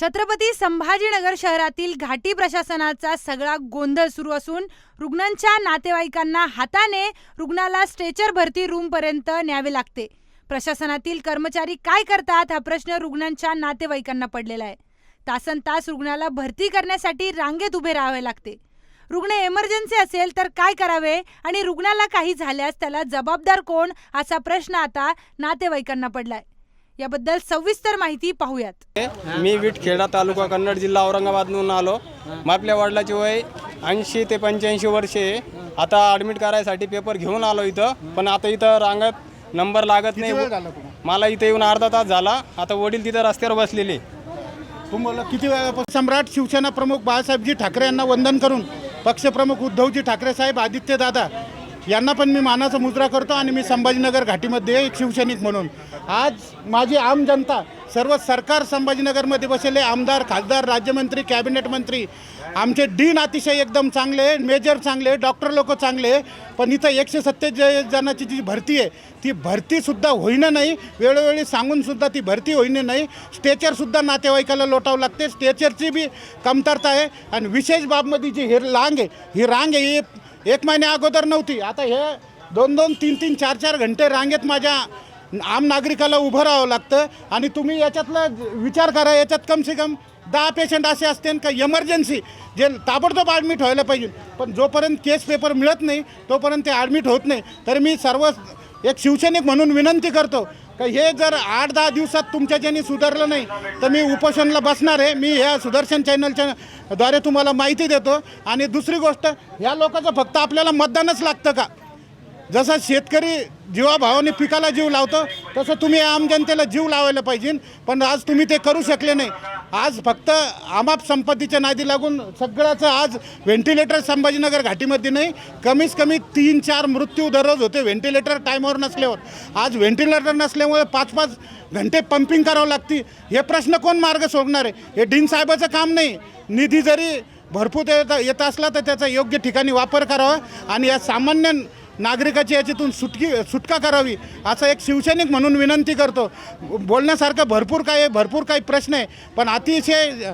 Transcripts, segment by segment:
छत्रपती संभाजीनगर शहरातील घाटी प्रशासनाचा सगळा गोंधळ सुरू असून रुग्णांच्या नातेवाईकांना हाताने रुग्णाला स्ट्रेचर भरती रूमपर्यंत न्यावे लागते. प्रशासनातील कर्मचारी काय करतात हा प्रश्न रुग्णांच्या नातेवाईकांना पडलेला आहे. तासन तास रुग्णाला भरती करण्यासाठी रांगेत उभे राहावे लागते. रुग्ण एमर्जन्सी असेल तर काय करावे आणि रुग्णाला काही झाल्यास त्याला जबाबदार कोण असा प्रश्न आता नातेवाईकांना पडलाय. याबद्दल सविस्तर माहिती पाहूयात. मी विटखेडा तालुका कन्नड जिल्हा औरंगाबादमधून आलो. मग आपल्या वडिलाची वय ऐंशी ते पंच्याऐंशी वर्षे आहे. आता ॲडमिट करायसाठी पेपर घेऊन आलो इथं. पण आता इथं रांगत नंबर लागत नाही. मला इथं येऊन अर्धा तास झाला. आता वडील तिथं रस्त्यावर बसलेले. तुम्हाला किती वेळापासून? सम्राट शिवसेना प्रमुख बाळासाहेबजी ठाकरे यांना वंदन करून पक्षप्रमुख उद्धवजी ठाकरे साहेब आदित्य दादा यांना पण मी मानाचा मुद्रा करतो आणि मी संभाजीनगर घाटीमध्ये एक शिवसैनिक म्हणून. आज माझी आम जनता सर्व सरकार संभाजीनगरमध्ये बसेले आमदार खासदार राज्यमंत्री कॅबिनेट मंत्री आमचे डीन अतिशय एकदम चांगले मेजर चांगले डॉक्टर लोक चांगले पण इथं एकशे सत्तेचाळीस जणांची जी भरती आहे ती भरतीसुद्धा होईना नाही. वेळोवेळी सांगूनसुद्धा ती भरती होईना नाही. स्टेचरसुद्धा नातेवाईकाला लोटावं लागते. स्टेचरची बी कमतरता आहे. आणि विशेष बाबमध्ये जी ही रांग आहे ही रांग आहे ही एक महिन्या अगोदर नव्हती. आता हे दोन दोन तीन तीन चार चार घंटे रांगेत माझ्या आम नागरिकाला उभं राहावं लागतं आणि तुम्ही याच्यातला विचार करा याच्यात कमसे कम दहा पेशंट असे असतील का एमर्जन्सी जे ताबडतोब ॲडमिट व्हायला पाहिजे. पण जोपर्यंत केस पेपर मिळत नाही तोपर्यंत ते ॲडमिट होत नाही. तर मी सर्व एक शिवसैनिक म्हणून विनंती करतो का हे जर आठ दहा दिवसात तुमच्या ज्यांनी सुधारलं नाही तर मी उपोषणला बसणार आहे. मी ह्या सुदर्शन चॅनलच्या द्वारे तुम्हाला माहिती देतो. आणि दुसरी गोष्ट ह्या लोकांचं फक्त आपल्याला मतदानच लागतं का? जसं शेतकरी जीवाभावाने पिकाला जीव लावतो तसं तुम्ही आम जनतेला जीव लावायला पाहिजे. पण आज तुम्ही ते करू शकले नाही. आज फक्त आमाप संपत्तीच्या नादी लागून सगळ्याचं आज व्हेंटिलेटर संभाजीनगर घाटीमध्ये नाही कमीत कमी तीन चार मृत्यू दररोज होते व्हेंटिलेटर टाईमवर नसल्यावर. आज व्हेंटिलेटर नसल्यामुळे पाच पाच घंटे पंपिंग करावं लागते. हे प्रश्न कोण मार्ग सोडणार आहे? हे डीन साहेबाचं काम नाही. निधी जरी भरपूर येत येत असला तर त्याचा योग्य ठिकाणी वापर करावा. आणि या सामान्य नागरिकाची याच्यातून सुटकी सुटका करावी असं एक शिवसैनिक म्हणून विनंती करतो. बोलण्यासारखं भरपूर काही आहे भरपूर काही प्रश्न आहे. पण अतिशय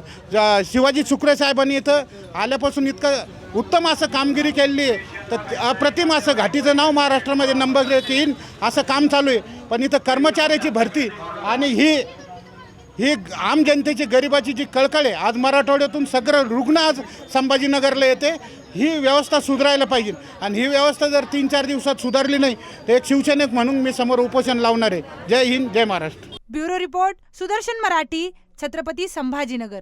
शिवाजी सुकरे साहेबांनी इथं आल्यापासून इतकं उत्तम असं कामगिरी केलेली आहे. तर अप्रतिम असं घाटीचं नाव महाराष्ट्रामध्ये नंबर येईन असं काम चालू आहे. पण इथं कर्मचाऱ्याची भरती आणि ही ही आम जनतेची गरिबाची जी कळकळ आहे आज मराठवाड्यातून सगळं रुग्ण आज संभाजीनगरला येते ही व्यवस्था सुधारायला पाहिजे. आणि ही व्यवस्था जर तीन चार दिवसात सुधारली नाही तर एक शिवसैनिक म्हणून मी समोर उपोषण लावणार आहे. जय हिंद जय Maharashtra. Bureau report Sudarshan Marathi Chhatrapati Sambhajinagar.